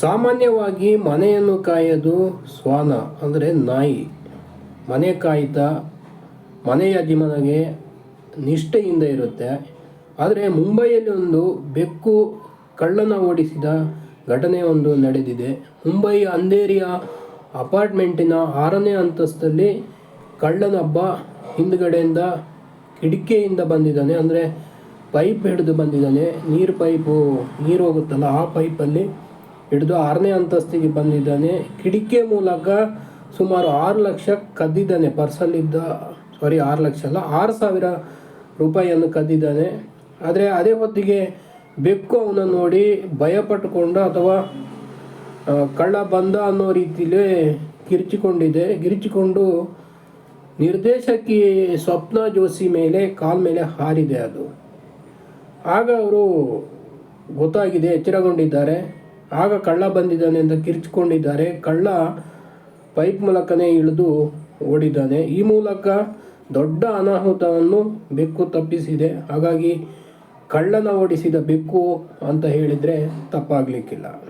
ಸಾಮಾನ್ಯವಾಗಿ ಮನೆಯನ್ನು ಕಾಯೋದು ಶ್ವಾನ, ಅಂದರೆ ನಾಯಿ. ಮನೆ ಕಾಯ್ತಾ ಮನೆಯ ಜಿಮನಗೆ ನಿಷ್ಠೆಯಿಂದ ಇರುತ್ತೆ. ಆದರೆ ಮುಂಬೈಯಲ್ಲಿ ಒಂದು ಬೆಕ್ಕು ಕಳ್ಳನ ಓಡಿಸಿದ ಘಟನೆ ಒಂದು ನಡೆದಿದೆ. ಮುಂಬೈ ಅಂಧೇರಿಯ ಅಪಾರ್ಟ್ಮೆಂಟಿನ ಆರನೇ ಅಂತಸ್ತಲ್ಲಿ ಕಳ್ಳನೊಬ್ಬ ಹಿಂದ್ಗಡೆಯಿಂದ ಕಿಟಕಿಯಿಂದ ಬಂದಿದ್ದಾನೆ. ಅಂದರೆ ಪೈಪ್ ಹಿಡಿದು ಬಂದಿದ್ದಾನೆ. ನೀರು ಪೈಪು ನೀರು ಹೋಗುತ್ತಲ್ಲ, ಆ ಪೈಪಲ್ಲಿ ಹಿಡಿದು ಆರನೇ ಅಂತಸ್ತಿಗೆ ಬಂದಿದ್ದಾನೆ. ಕಿಡಿಕೆ ಮೂಲಕ ಸುಮಾರು ಆರು ಲಕ್ಷ ಕದ್ದಿದ್ದಾನೆ. ಪರ್ಸಲ್ಲಿದ್ದ ಸಾರಿ ಆರು ಲಕ್ಷ ಅಲ್ಲ, ಆರು ಸಾವಿರ ರೂಪಾಯಿಯನ್ನು ಕದ್ದಿದ್ದಾನೆ. ಆದರೆ ಅದೇ ಹೊತ್ತಿಗೆ ಬೆಕ್ಕು ಅವನ ನೋಡಿ ಭಯಪಟ್ಟುಕೊಂಡು ಅಥವಾ ಕಳ್ಳ ಬಂದ ಅನ್ನೋ ರೀತಿಯಲ್ಲಿ ಕಿರ್ಚಿಕೊಂಡಿದೆ ಗಿರಿಚಿಕೊಂಡು ನಿರ್ದೇಶಕಿ ಸ್ವಪ್ನ ಜೋಶಿ ಮೇಲೆ, ಕಾಲ್ ಮೇಲೆ ಹಾರಿದೆ ಅದು. ಆಗ ಅವರು ಗೊತ್ತಾಗಿದೆ, ಎಚ್ಚರಗೊಂಡಿದ್ದಾರೆ. ಆಗ ಕಳ್ಳ ಬಂದಿದ್ದಾನೆ ಅಂತ ಕಿರ್ಚ್ಕೊಂಡಿದ್ದಾರೆ. ಕಳ್ಳ ಪೈಪ್ ಮೂಲಕನೇ ಇಳಿದು ಓಡಿದ್ದಾನೆ. ಈ ಮೂಲಕ ದೊಡ್ಡ ಅನಾಹುತವನ್ನು ಬೆಕ್ಕು ತಪ್ಪಿಸಿದೆ. ಹಾಗಾಗಿ ಕಳ್ಳನ ಓಡಿಸಿದ ಬೆಕ್ಕು ಅಂತ ಹೇಳಿದರೆ ತಪ್ಪಾಗಲಿಕ್ಕಿಲ್ಲ.